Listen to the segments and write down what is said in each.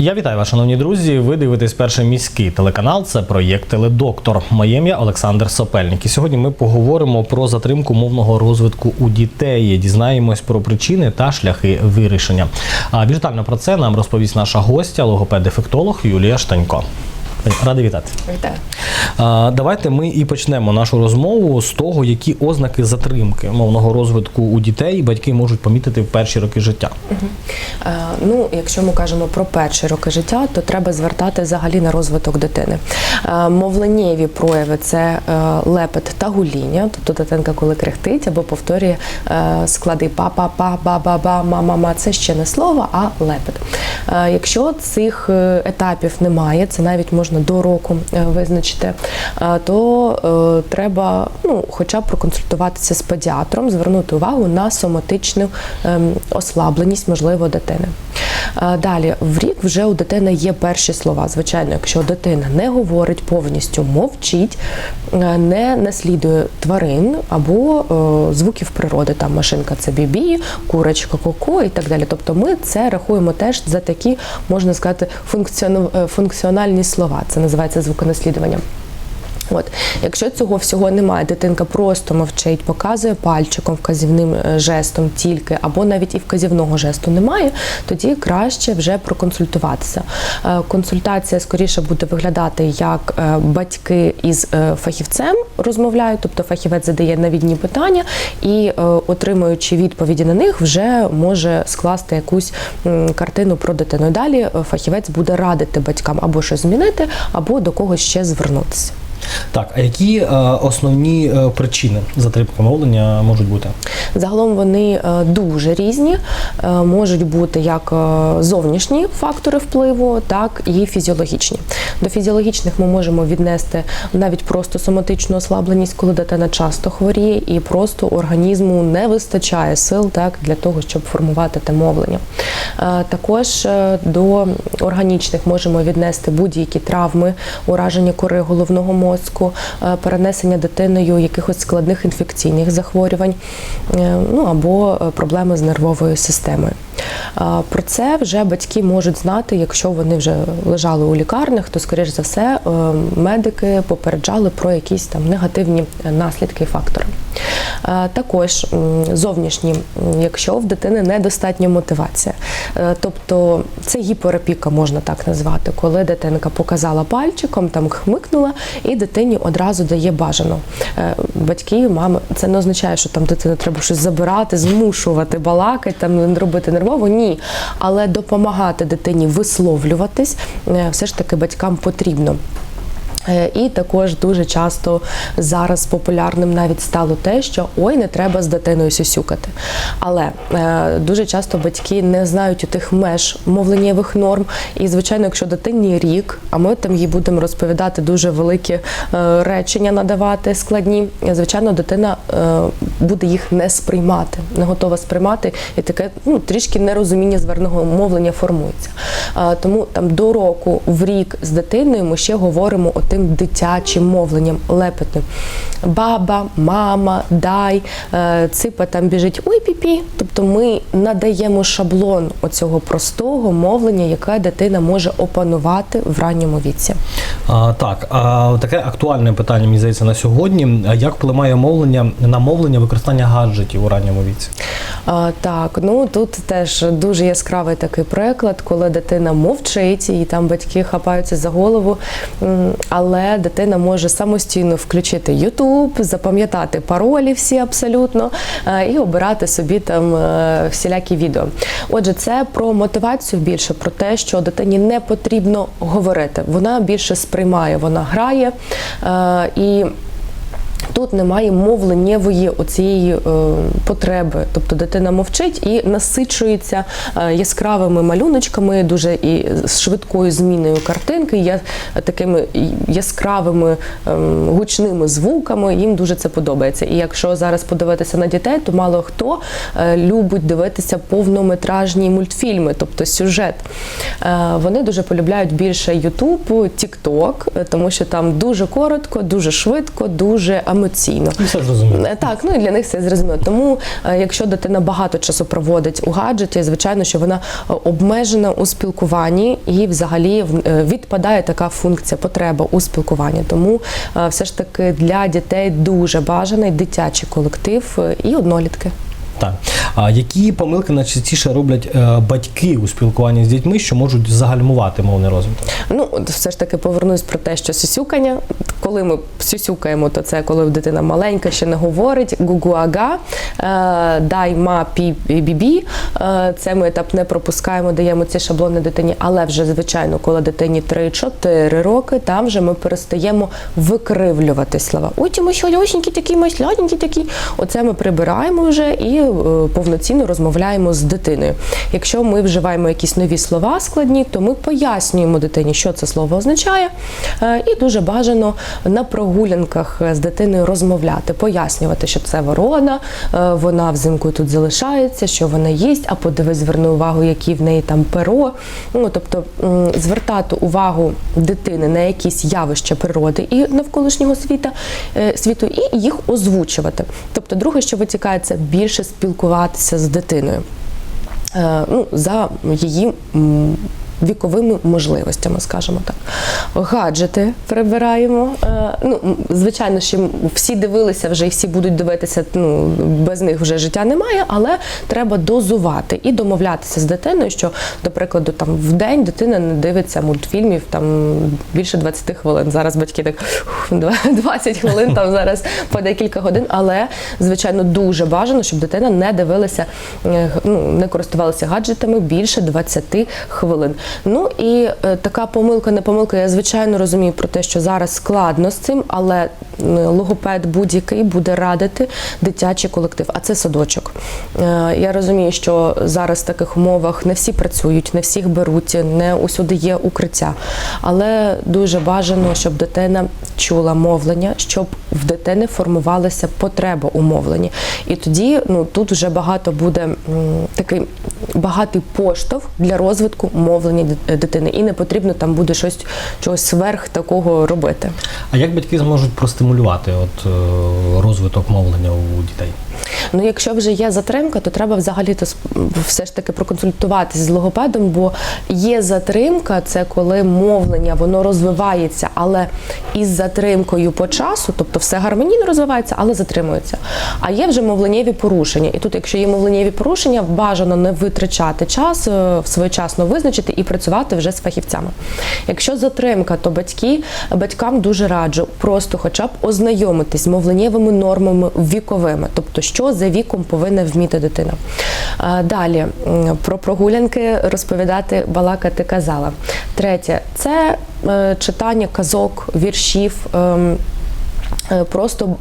Я вітаю вас, шановні друзі. Ви дивитесь перший міський телеканал. Це проєкт Теледоктор. Моє ім'я Олександр Сопельник. І сьогодні ми поговоримо про затримку мовного розвитку у дітей. Дізнаємось про причини та шляхи вирішення. А більш про це нам розповість наша гостя, логопед-дефектолог Юлія Штанько. Радий вітати. Вітаю. А, Давайте ми і почнемо нашу розмову з того, які ознаки затримки мовного розвитку у дітей батьки можуть помітити в перші роки життя. Е, Ну, якщо ми кажемо про перші роки життя, то треба звертати взагалі на розвиток дитини. Е, Мовленнєві прояви це е, лепет та гуління, тобто дитинка, коли кряхтить або повторює е, склади па-па-па, ба-ба-ба, ма-ма-ма, це ще не слово, а лепет. Е, Якщо цих е, етапів немає, це навіть можна до року е, визначити, е, то е, треба ну, хоча б проконсультуватися з педіатром, звернути увагу на соматичну ем, ослабленість, можливо, дитини. Е, Далі, в рік вже у дитини є перші слова. Звичайно, якщо дитина не говорить повністю, мовчить, е, не наслідує тварин або е, звуків природи, там машинка це бібі, курочка, коко і так далі. Тобто ми це рахуємо теж за такі, можна сказати, функціональні слова. Це називається звуконаслідуванням. От, якщо цього всього немає, дитинка просто мовчить, показує пальчиком, вказівним е, жестом тільки, або навіть і вказівного жесту немає, тоді краще вже проконсультуватися. Е, Консультація скоріше буде виглядати як е, батьки із фахівцем розмовляють, тобто фахівець задає навідні питання і, отримуючи відповіді на них, вже може скласти якусь картину про дитину. Далі фахівець буде радити батькам або щось змінити, або до когось ще звернутися. Так, а які е, основні е, причини затримки мовлення можуть бути? Загалом вони е, дуже різні, Е, можуть бути як е, зовнішні фактори впливу, так і фізіологічні. До фізіологічних ми можемо віднести навіть просто соматичну ослабленість, коли дитина часто хворіє, і просто організму не вистачає сил так для того, щоб формувати те мовлення. Е, Також е, до органічних можемо віднести будь-які травми, ураження кори головного мозку, е, перенесення дитиною якихось складних інфекційних захворювань, е, ну або е, проблеми з нервовою системою. Про це вже батьки можуть знати, якщо вони вже лежали у лікарнях, то скоріш за все е, медики попереджали про якісь там негативні наслідки і фактори. Е, Також зовнішні, якщо в дитини недостатня мотивація, Е, тобто це гіперопіка, можна так назвати, коли дитинка показала пальчиком, там хмикнула, і дитині одразу дає бажано. Батьки, мами, це не означає, що там дитину треба щось забирати, змушувати, балакати, там робити нервово. Ні, але допомагати дитині висловлюватись е, все ж таки батькам потрібно. Е, І також дуже часто зараз популярним навіть стало те, що ой, не треба з дитиною сюсюкати. Але е, дуже часто батьки не знають у тих меж мовленнєвих норм. І, звичайно, якщо дитині рік, а ми там їй будемо розповідати дуже великі е, речення, надавати складні, звичайно, дитина е, буде їх не сприймати, не готова сприймати, і таке ну, трішки нерозуміння зверного мовлення формується. Е, Тому там до року в рік з дитиною ми ще говоримо отим дитячим мовленням, лепетним. Баба, мама, дай, е, ципа там біжить ой піпі. Тобто ми надаємо шаблон оцього простого мовлення, яке дитина може опанувати в ранньому віці. А, так, а таке актуальне питання, мені здається, на сьогодні. Як впливає мовлення на мовлення використання гаджетів у ранньому віці? Так, ну тут теж дуже яскравий такий приклад, коли дитина мовчить і там батьки хапаються за голову, але дитина може самостійно включити YouTube, запам'ятати паролі всі абсолютно е, і обирати собі там е, всілякі відео. Отже, це про мотивацію більше, про те, що дитині не потрібно говорити. Вона більше сприймає, вона грає е, і. Тут немає мовленнєвої оцієї е, потреби, тобто дитина мовчить і насичується е, яскравими малюночками, дуже і з швидкою зміною картинки, я такими яскравими ем, гучними звуками. Їм дуже це подобається. І якщо зараз подивитися на дітей, то мало хто е, любить дивитися повнометражні мультфільми, тобто сюжет. Е, Вони дуже полюбляють більше TikTok, е, тому що там дуже коротко, дуже швидко, дуже повноцінно. Ну, Все зрозуміло. Е, Так, ну і для них це зрозуміло. Тому, е, якщо дитина багато часу проводить у гаджеті, звичайно, що вона е, обмежена у спілкуванні і взагалі відпадає така функція, потреба у спілкуванні. Тому все ж таки для дітей дуже бажаний дитячий колектив і однолітки. Так. А які помилки найчастіше роблять батьки у спілкуванні з дітьми, що можуть загальмувати мовний розвиток? Ну, все ж таки повернусь про те, що сюсюкання. Коли ми сюсюкаємо, то це коли дитина маленька, ще не говорить. Гугуага, е, дай ма пі бібі. Е, Це ми етап не пропускаємо, даємо ці шаблони дитині. Але вже звичайно, коли дитині 3-4 роки, там вже ми перестаємо викривлювати слова. Ой, ті ми сьогоднішні такі, ми сьогоднішні такі. Оце ми прибираємо вже і е, повноцінно розмовляємо з дитиною. Якщо ми вживаємо якісь нові слова складні, то ми пояснюємо дитині, що це слово означає. І дуже бажано на прогулянках з дитиною розмовляти, пояснювати, що це ворона, е, вона взимку тут залишається, що вона їсть, а подивись, зверни увагу, які в неї там перо. Ну тобто звертати увагу дитини на якісь явища природи і навколишнього світа е, світу, і їх озвучувати. Тобто, друге, що витікає, це більше спілкуватися з дитиною. Е, ну, за її віковими можливостями, скажімо так. Гаджети прибираємо. Е, ну, звичайно, що всі дивилися вже і всі будуть дивитися, ну, без них вже життя немає, але треба дозувати і домовлятися з дитиною, що, до прикладу, там в день дитина не дивиться мультфільмів там більше 20 хвилин. Зараз батьки так «Ух, 20 хвилин там зараз по декілька годин. Але звичайно дуже бажано, щоб дитина не дивилася, е, ну не користувалася гаджетами більше 20 хвилин. Ну і е, така помилка, не помилка. Я звичайно розумію про те, що зараз складно з цим, але логопед будь-який буде радити дитячий колектив, а це садочок. Е, Я розумію, що зараз в таких умовах не всі працюють, не всіх беруть, не усюди є укриття. Але дуже бажано, щоб дитина чула мовлення, щоб в дитини формувалася потреба у мовленні. І тоді ну тут вже багато буде такий багатий поштовх для розвитку мовлення дит- дитини. І не потрібно там буде щось чогось сверх такого робити. А як батьки зможуть простимулювати от, е, розвиток мовлення у дітей? Ну, якщо вже є затримка, то треба взагалі то все ж таки проконсультуватися з логопедом, бо є затримка, це коли мовлення воно розвивається, але із затримкою по часу, тобто все гармонійно розвивається, але затримується. А є вже мовленнєві порушення. І тут, якщо є мовленнєві порушення, бажано не витрачати час, е, своєчасно визначити і працювати вже з фахівцями. Якщо затримка, то батьки батькам дуже раджу просто, хоча б ознайомитись з мовленнєвими нормами віковими, тобто що за віком повинна вміти дитина. Далі про прогулянки розповідати, балакати казала. Третє це е, читання казок, віршів. Е, Просто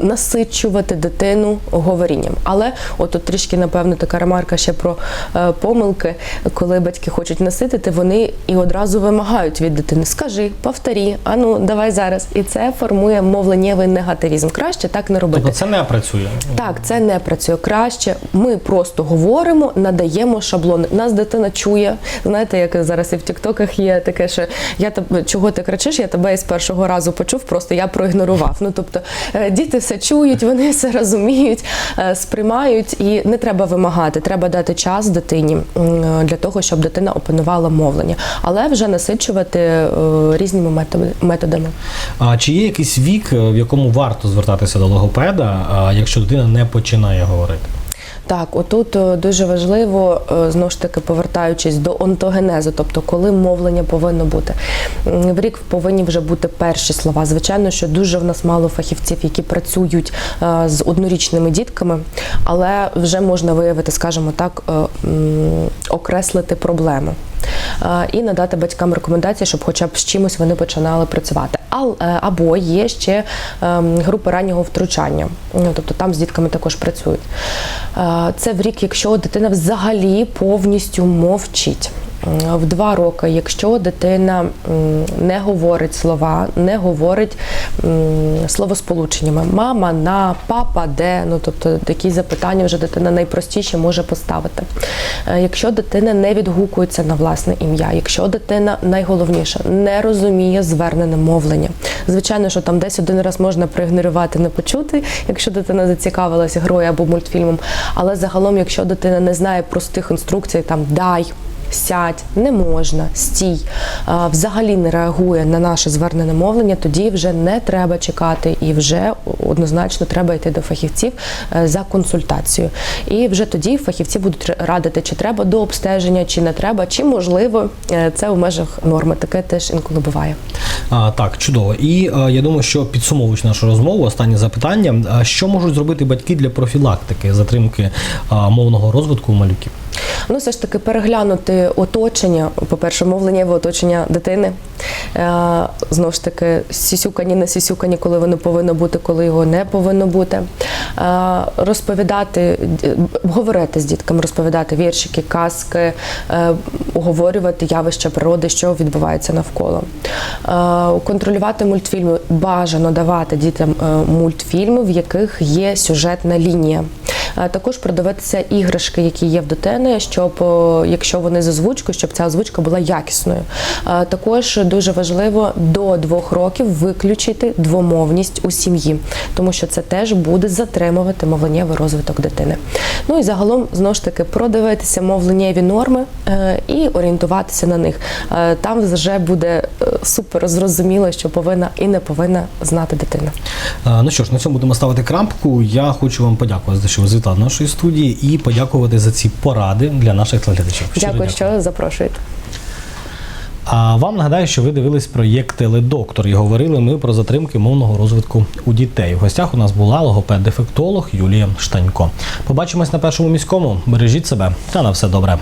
насичувати дитину говорінням. Але от трішки, напевно, така ремарка ще про е, помилки, коли батьки хочуть наситити, вони і одразу вимагають від дитини: скажи, повторі, а ну давай зараз. І це формує мовленнєвий негативізм. Краще так не робити. Тобто це не працює. Так, це не працює краще. Ми просто говоримо, надаємо шаблони. Нас дитина чує. Знаєте, як зараз і в Тіктоках є таке, що я тебе чого ти кричиш? Я тебе із першого разу почув, просто я проігнорував. Ну тобто е, діти все чують, вони все розуміють, е, сприймають, і не треба вимагати. Треба дати час дитині е, для того, щоб дитина опанувала мовлення, але вже насичувати різними методами. А чи є якийсь вік, в якому варто звертатися до логопеда, якщо дитина не починає говорити? Так, отут е, дуже важливо е, знову ж таки повертаючись до онтогенезу, тобто коли мовлення повинно бути. В рік повинні вже бути перші слова. Звичайно, що дуже в нас мало фахівців, які працюють е, з однорічними дітками, але вже можна виявити, скажімо так, окреслити проблему. Е, І надати батькам рекомендації, щоб хоча б з чимось вони починали працювати. Е, Або є ще ем, групи раннього втручання, Ну, тобто там з дітками також працюють. Е, Це в рік, якщо дитина взагалі повністю мовчить. В два роки, якщо дитина не говорить слова, не говорить словосполученнями мама на папа де, ну тобто такі запитання вже дитина найпростіше може поставити. Е, Якщо дитина не відгукується на власне ім'я, якщо дитина найголовніше не розуміє звернене мовлення. Звичайно, що там десь один раз можна проігнорувати, не почути, якщо дитина зацікавилася грою або мультфільмом. Але загалом, якщо дитина не знає простих інструкцій, там дай. Сядь, не можна, стій, взагалі не реагує на наше звернене мовлення, тоді вже не треба чекати і вже однозначно треба йти до фахівців е, за консультацією. І вже тоді фахівці будуть радити, чи треба до обстеження, чи не треба, чи можливо е, це в межах норми. Таке теж інколи буває. А, так, чудово. І а, я думаю, що підсумовуючи нашу розмову, останнє запитання: що можуть зробити батьки для профілактики затримки а, мовного розвитку у малюків? Ну, все ж таки переглянути оточення, по-перше, мовленнєве оточення дитини. Е, знову ж таки, сісюкані, не сісюкані, коли воно повинно бути, коли його не повинно бути. Е, розповідати, говорити з дітками, розповідати віршики, казки, е, оговорювати явища природи, що відбувається навколо. Е, контролювати мультфільми. Бажано давати дітям е, мультфільми, в яких є сюжетна лінія. Також продаватися іграшки, які є в дитини, щоб якщо вони з озвучкою, щоб ця озвучка була якісною. Також дуже важливо до двох років виключити двомовність у сім'ї, тому що це теж буде затримувати мовленнєвий розвиток дитини. Ну і загалом знову ж таки продивитися мовленнєві норми е, і орієнтуватися на них. Е, Там вже буде е, супер зрозуміло, що повинна і не повинна знати дитина. Ну що ж, на цьому будемо ставити крамку. Я хочу вам подякувати за що ви завітали нашої студії, і подякувати за ці поради для наших телеглядачів. Дякую, Дякую, що запрошуєте. А вам нагадаю, що ви дивились проєкт Теледоктор і говорили ми про затримки мовного розвитку у дітей. В гостях у нас була логопед-дефектолог Юлія Штанько. Побачимось на першому міському. Бережіть себе та на все добре.